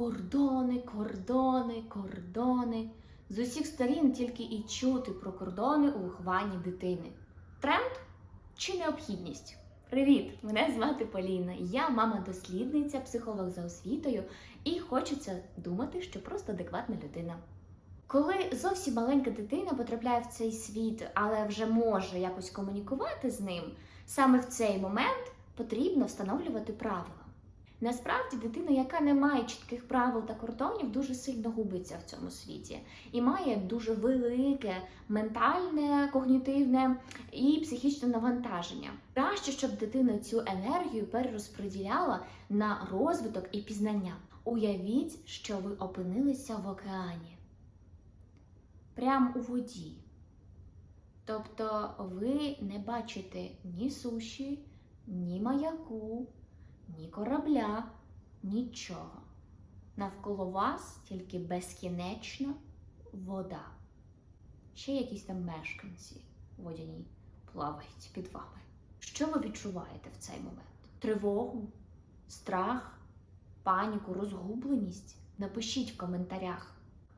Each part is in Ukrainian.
Кордони, кордони, кордони. З усіх сторін тільки і чути про кордони у вихованні дитини. Тренд чи необхідність? Привіт! Мене звати Поліна. Я мама-дослідниця, психолог за освітою, і хочеться думати, що просто адекватна людина. Коли зовсім маленька дитина потрапляє в цей світ, але вже може якось комунікувати з ним, саме в цей момент потрібно встановлювати правила. Насправді, дитина, яка не має чітких правил та кордонів, дуже сильно губиться в цьому світі і має дуже велике ментальне, когнітивне і психічне навантаження. Краще, щоб дитина цю енергію перерозподіляла на розвиток і пізнання. Уявіть, що ви опинилися в океані, прямо у воді. Тобто ви не бачите ні суші, ні маяку, ні корабля, нічого. Навколо вас тільки безкінечна вода. Ще якісь там мешканці водяні плавають під вами. Що ви відчуваєте в цей момент? Тривогу, страх, паніку, розгубленість? Напишіть в коментарях.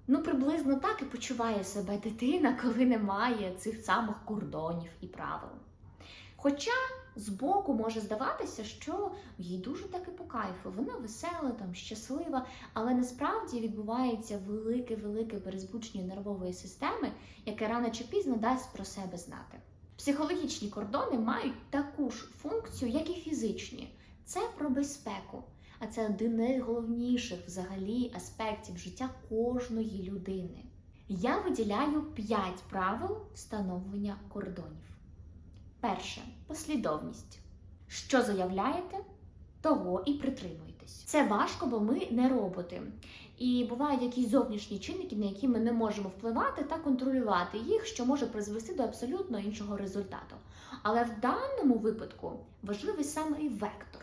Ну, приблизно так і почуває себе дитина, коли немає цих самих кордонів і правил. Хоча збоку може здаватися, що їй дуже таки по кайфу, вона весела, там щаслива, але насправді відбувається велике-велике перезбудження нервової системи, яке рано чи пізно дасть про себе знати. Психологічні кордони мають таку ж функцію, як і фізичні. Це про безпеку. А це один з найголовніших взагалі аспектів життя кожної людини. Я виділяю 5 правил встановлення кордонів. Перше послідовність. Що заявляєте, того і притримуйтесь. Це важко, бо ми не роботи. І бувають якісь зовнішні чинники, на які ми не можемо впливати та контролювати їх, що може призвести до абсолютно іншого результату. Але в даному випадку важливий саме і вектор.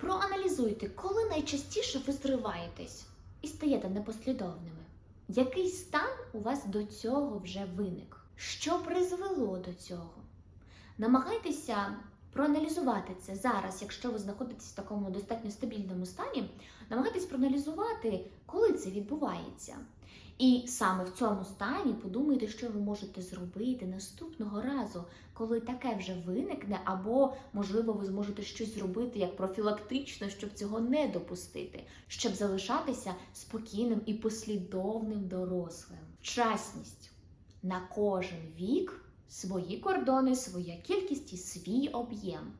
Проаналізуйте, коли найчастіше ви зриваєтесь і стаєте непослідовними. Який стан у вас до цього вже виник? Що призвело до цього? Намагайтеся проаналізувати це зараз, якщо ви знаходитесь в такому достатньо стабільному стані, намагайтесь проаналізувати, коли це відбувається. І саме в цьому стані подумайте, що ви можете зробити наступного разу, коли таке вже виникне, або, можливо, ви зможете щось зробити як профілактично, щоб цього не допустити, щоб залишатися спокійним і послідовним дорослим. Вчасність на кожен вік свої кордони, своя кількість і свій об'єм.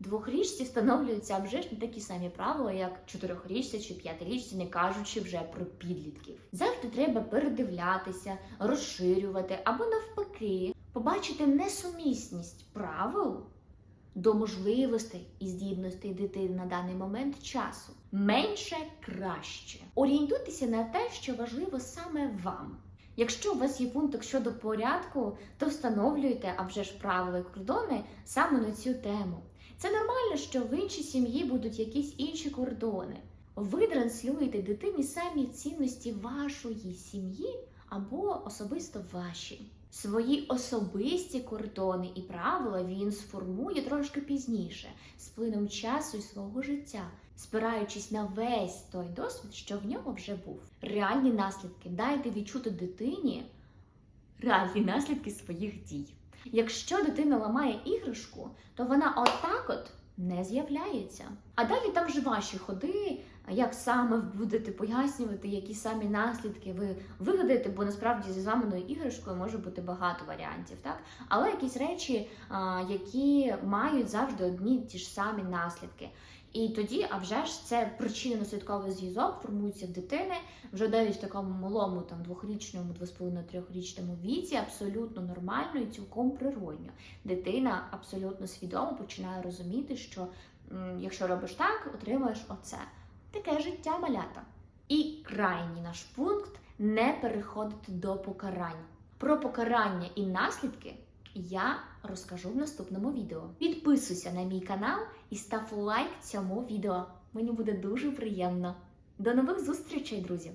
Двохрічці встановлюються вже ж не такі самі правила, як чотирьохрічці чи п'ятирічці, не кажучи вже про підлітків. Завжди треба передивлятися, розширювати або навпаки, побачити несумісність правил до можливостей і здібностей дитини на даний момент часу. Менше краще. Орієнтуйтеся на те, що важливо саме вам. Якщо у вас є пунктик щодо порядку, то встановлюйте, а вже ж правила і кордони саме на цю тему. Це нормально, що в іншій сім'ї будуть якісь інші кордони. Ви транслюєте дитині самі цінності вашої сім'ї або особисто ваші. Свої особисті кордони і правила він сформує трошки пізніше, з плином часу і свого життя, спираючись на весь той досвід, що в нього вже був. Реальні наслідки дайте відчути дитині реальні наслідки своїх дій. Якщо дитина ламає іграшку, то вона отак от не з'являється. А далі там вже ваші ходи, як саме будете пояснювати, які самі наслідки ви вигадаєте, бо насправді зі зламаною іграшкою може бути багато варіантів, так? Але якісь речі, які мають завжди одні ті ж самі наслідки. І тоді, а вже ж це причинно-наслідковий зв'язок формується в дитини вже навіть в такому малому, там двохрічному, двополовино-трьохрічному віці, абсолютно нормально і цілком природньо. Дитина абсолютно свідомо починає розуміти, що якщо робиш так, отримаєш оце. Таке життя малята. І крайній наш пункт не переходити до покарань. Про покарання і наслідки я розкажу в наступному відео. Підписуйся на мій канал і став лайк цьому відео. Мені буде дуже приємно. До нових зустрічей, друзі!